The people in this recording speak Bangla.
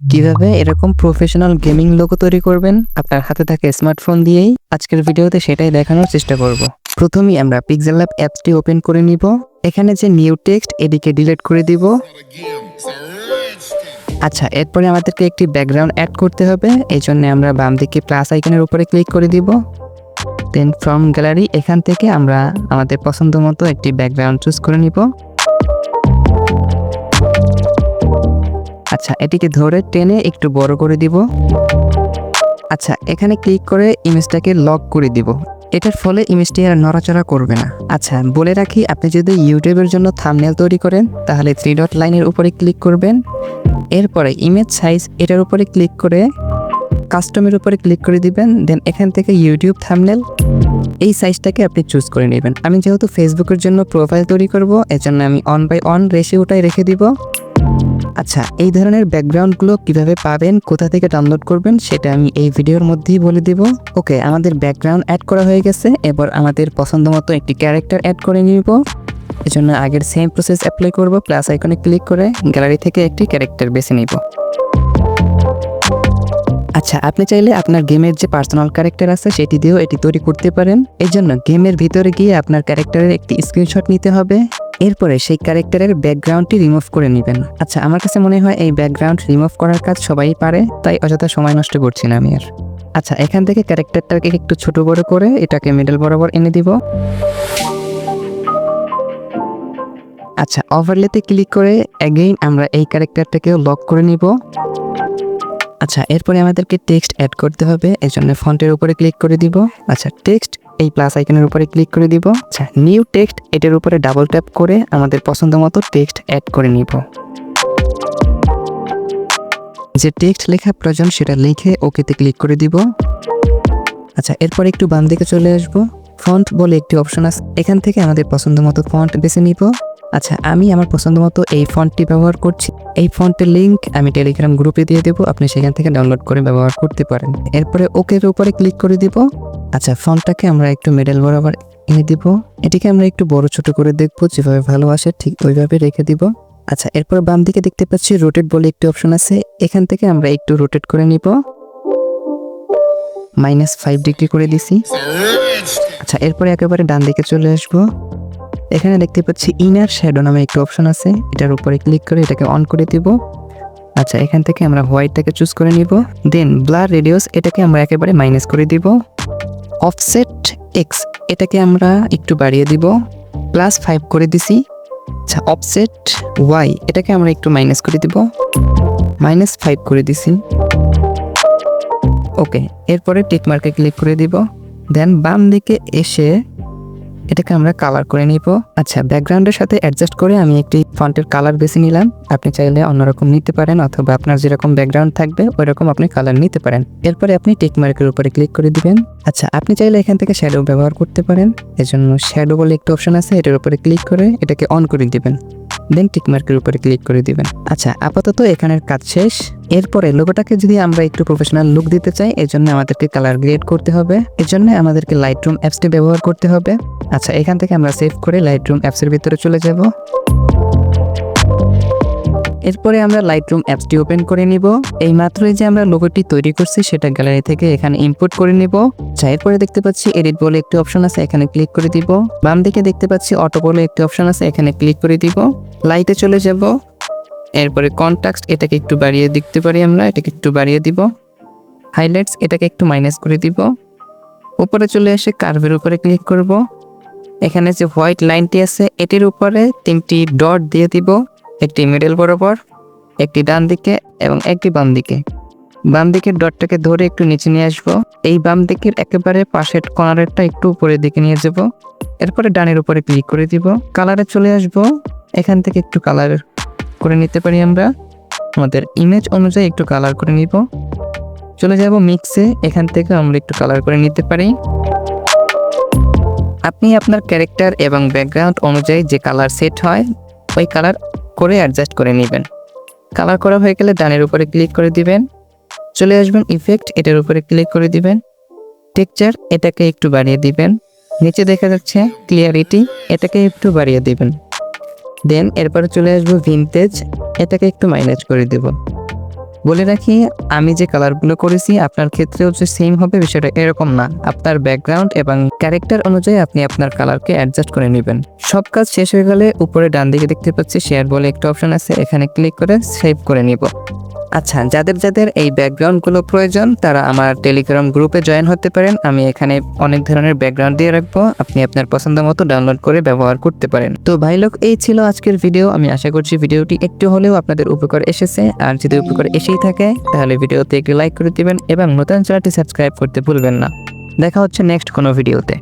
কীভাবে এরকম প্রফেশনাল গেমিং লোগো তৈরি করবেন? আপনার হাতে থাকা স্মার্টফোন দিয়েই আজকের ভিডিওতে সেটাই দেখানোর চেষ্টা করব। প্রথমেই আমরা পিক্সেল ল্যাব অ্যাপসটি ওপেন করে নিব। এখানে যে নিউ টেক্সট এদিকে ডিলিট করে দিব। আচ্ছা এরপরে আমাদেরকে একটি ব্যাকগ্রাউন্ড অ্যাড করতে হবে। এই জন্য আমরা বাম দিকে প্লাস আইকনের উপরে ক্লিক করে দিব। দেন ফ্রম গ্যালারি এখান থেকে আমরা আমাদের পছন্দ মতো একটি ব্যাকগ্রাউন্ড চুজ করে নিব। আচ্ছা এটিকে ধরে টেনে একটু বড় করে দিব। আচ্ছা এখানে ক্লিক করে ইমেজটাকে লক করে দিব। এটার ফলে ইমেজটি আর নড়াচড়া করবে না। আচ্ছা বলে রাখি, আপনি যদি ইউটিউবের জন্য থামনেল তৈরি করেন, তাহলে থ্রি ডট লাইনের উপরে ক্লিক করবেন। এরপরে ইমেজ সাইজ এটার উপরে ক্লিক করে কাস্টমের উপরে ক্লিক করে দিবেন। দেন এখান থেকে ইউটিউব থামনেল এই সাইজটাকে আপনি চুজ করে নেবেন। আমি যেহেতু ফেসবুকের জন্য প্রোফাইল তৈরি করব, এজন্য আমি অন বাই অন রেশিওটাই রেখে দিব। আচ্ছা এই ধরনের ব্যাকগ্রাউন্ডগুলো কীভাবে পাবেন, কোথা থেকে ডাউনলোড করবেন, সেটা আমি এই ভিডিওর মধ্যেই বলে দিব। ওকে, আমাদের ব্যাকগ্রাউন্ড অ্যাড করা হয়ে গেছে। এবার আমাদের পছন্দ মতো একটি ক্যারেক্টার অ্যাড করে নিব। এজন্য আগের সেম প্রসেস অ্যাপ্লাই করব। প্লাস আইকনে ক্লিক করে গ্যালারি থেকে একটি ক্যারেক্টার বেছে নিব। আচ্ছা আপনি চাইলে আপনার গেমের যে পার্সোনাল ক্যারেক্টার আছে, সেটি দিয়েও এটি তৈরি করতে পারেন। এই জন্য গেমের ভিতরে গিয়ে আপনার ক্যারেক্টারের একটি স্ক্রিনশট নিতে হবে। এরপরে সেই ক্যারেক্টারের ব্যাকগ্রাউন্ডটি রিমুভ করে নেবেন। আচ্ছা আমার কাছে মনে হয় এই ব্যাকগ্রাউন্ড রিমুভ করার কাজ সবাই পারে, তাই অযথা সময় নষ্ট করছি না আমি আর আচ্ছা এখান থেকে ক্যারেক্টারটাকে একটু ছোট বড় করে এটাকে মিডল বরাবর এনে দিব। আচ্ছা ওভারলেতে ক্লিক করে অ্যাগেইন আমরা এই ক্যারেক্টারটাকেও লক করে নিব। আচ্ছা এরপরে আমাদেরকে টেক্সট অ্যাড করতে হবে এই জন্য ফন্টের উপরে ক্লিক করে দিব। আচ্ছা টেক্সট এই প্লাস আইকনের উপরে ক্লিক করে দিব। আচ্ছা নিউ টেক্সট এটার উপরে ডাবল ট্যাপ করে আমাদের পছন্দ মতো টেক্সট অ্যাড করে নিব। যে টেক্সট লেখা প্রয়োজন সেটা লিখে ওকেতে ক্লিক করে দিব। আচ্ছা এরপর একটু বাম দিকে চলে আসব। ফন্ট বলে একটি অপশন আছে, এখান থেকে আমাদের পছন্দ মতো ফন্ট বেছে নিব। আচ্ছা আমি আমার পছন্দ মতো এই ফন্টটি ব্যবহার করছি। এই ফন্টের লিঙ্ক আমি টেলিগ্রাম গ্রুপে দিয়ে দেবো। আপনি সেখান থেকে ডাউনলোড করে ব্যবহার করতে পারেন। এরপরে ওকের উপরে ক্লিক করে দিব। আচ্ছা ফন্টটাকে আমরা একটু মিডল বরাবর এনে দিব। এটিকে আমরা একটু বড় ছোট করে দেখব, যেভাবে ভালো আসে ঠিক ওইভাবে রেখে দিব। আচ্ছা এরপর বাম দিকে দেখতে পাচ্ছি রোটেট বলে একটি অপশন আছে। এখান থেকে আমরা একটু রোটেট করে নিব। মাইনাস ফাইভ ডিগ্রি করে দিছি। আচ্ছা এরপরে একেবারে ডান দিকে চলে আসব। এখানে দেখতে পাচ্ছি ইনার শ্যাডো নামে একটি অপশন আছে। এটার উপরে ক্লিক করে এটাকে অন করে দিব। আচ্ছা এখান থেকে আমরা হোয়াইটটাকে চুজ করে নিব। দেন ব্লার রেডিওস এটাকে আমরা একেবারে মাইনাস করে দিব। অফসেট এক্স এটাকে আমরা একটু বাড়িয়ে দিব প্লাস ফাইভ করে দিছি আচ্ছা অফসেট ওয়াই এটাকে আমরা একটু মাইনাস করে দিব মাইনাস ফাইভ করে দিছি ওকে এরপরে টিক মার্কে ক্লিক করে দিব দেন বাম দিকে এসে এটাকে আমরা কালার করে নিব। আচ্ছা ব্যাকগ্রাউন্ডের সাথে অ্যাডজাস্ট করে আমি একটি ফন্টের কালার বেছে নিলাম। আপনি চাইলে অন্যরকম নিতে পারেন অথবা আপনার যেরকম ব্যাকগ্রাউন্ড থাকবে ওই রকম আপনি কালার নিতে পারেন। এরপরে আপনি টেকমার্কের উপরে ক্লিক করে দিবেন। আচ্ছা আপনি চাইলে এখান থেকে শ্যাডো ব্যবহার করতে পারেন। এজন্য শ্যাডো বলে একটি অপশন আছে, এটার উপরে ক্লিক করে এটাকে অন করে দিবেন। দেন টিকমার্কের উপরে ক্লিক করে দিবেন। আচ্ছা আপাতত এখানের কাজ শেষ। এরপরে লোগোটাকে যদি আমরা একটু প্রফেশনাল লুক দিতে চাই এর জন্য আমাদেরকে কালার গ্রেড করতে হবে। এর জন্য আমাদেরকে লাইট রুম অ্যাপসটি ব্যবহার করতে হবে। আচ্ছা এখান থেকে আমরা সেভ করে লাইট রুম অ্যাপসের ভিতরে চলে যাব। এরপরে আমরা লাইট রুম অ্যাপসটি ওপেন করে নিব। এই মাত্রই যে আমরা লোগোটি তৈরি করছি, সেটা গ্যালারি থেকে এখানে ইম্পোর্ট করে নিব। আচ্ছা এরপরে দেখতে পাচ্ছি এডিট বলে একটি অপশন আছে, এখানে ক্লিক করে দিব। বাম দিকে দেখতে পাচ্ছি অটো বলে একটি অপশন আছে, এখানে ক্লিক করে দিব। লাইটে চলে যাব। এরপরে কন্ট্যাক্ট এটাকে একটু বাড়িয়ে দেখতে পারি আমরা, এটাকে একটু বাড়িয়ে দিব। হাইলাইটস এটাকে একটু মাইনাস করে দিব। উপরে চলে এসে কার্ভের উপরে ক্লিক করব। এখানে যে হোয়াইট লাইনটি আছে, এটির উপরে তিনটি ডট দিয়ে দিব। একটি মিডল বরাবর, একটি ডান দিকে এবং একটি বাম দিকে। বাম দিকের ডটটাকে ধরে একটু নিচে নিয়ে আসব। এই বাম দিকের একেবারে পাশের কর্নারেরটা একটু উপরের দিকে নিয়ে যাব। এরপরে ডানের উপরে ক্লিক করে দিব। কালারে চলে আসব। এখান থেকে একটু কালার করে নিতে পারি আমরা। আমাদের ইমেজ অনুযায়ী একটু কালার করে নিব। চলে যাব মিক্সে এখান থেকে আমরা একটু কালার করে নিতে পারি। আপনি আপনার ক্যারেক্টার এবং ব্যাকগ্রাউন্ড অনুযায়ী যে কালার সেট হয়, ওই কালার করে অ্যাডজাস্ট করে নেবেন। কালার করা হয়ে গেলে ডানের উপরে ক্লিক করে দিবেন। চলে আসবেন ইফেক্ট এটার উপরে ক্লিক করে দিবেন। টেক্সচার এটাকে একটু বাড়িয়ে দিবেন। নিচে দেখা যাচ্ছে ক্লিয়ারিটি এটাকে একটু বাড়িয়ে দিবেন। দেন এরপরে চলে আসব ভিনটেজ এটাকে একটু মাইনাস করে দেব। বলে রাখি, আমি যে কালারগুলো করেছি, আপনার ক্ষেত্রেও যে সেম হবে, বিষয়টা এরকম না। আপনার ব্যাকগ্রাউন্ড এবং ক্যারেক্টার অনুযায়ী আপনি আপনার কালারকে অ্যাডজাস্ট করে নেবেন। সব কাজ শেষ হয়ে গেলে উপরে ডান দিকে দেখতে পাচ্ছি শেয়ার বলে একটা অপশন আছে, এখানে ক্লিক করে সেভ করে নিব। আচ্ছা যাদের যাদের এই ব্যাকগ্রাউন্ডগুলো প্রয়োজন, তারা আমার টেলিগ্রাম গ্রুপে জয়েন হতে পারেন। আমি এখানে অনেক ধরনের ব্যাকগ্রাউন্ড দিয়ে রাখব। আপনি আপনার পছন্দ মতো ডাউনলোড করে ব্যবহার করতে পারেন। তো ভাই লোক, এই ছিল আজকের ভিডিও আমি আশা করছি ভিডিওটি একটু হলেও আপনাদের উপকার এসেছে। আর যদি উপকার এসেই থাকে, তাহলে ভিডিওতে একটি লাইক করে দিবেন এবং নতুন চ্যানেলটি সাবস্ক্রাইব করতে ভুলবেন না। দেখা হচ্ছে নেক্সট কোনো ভিডিওতে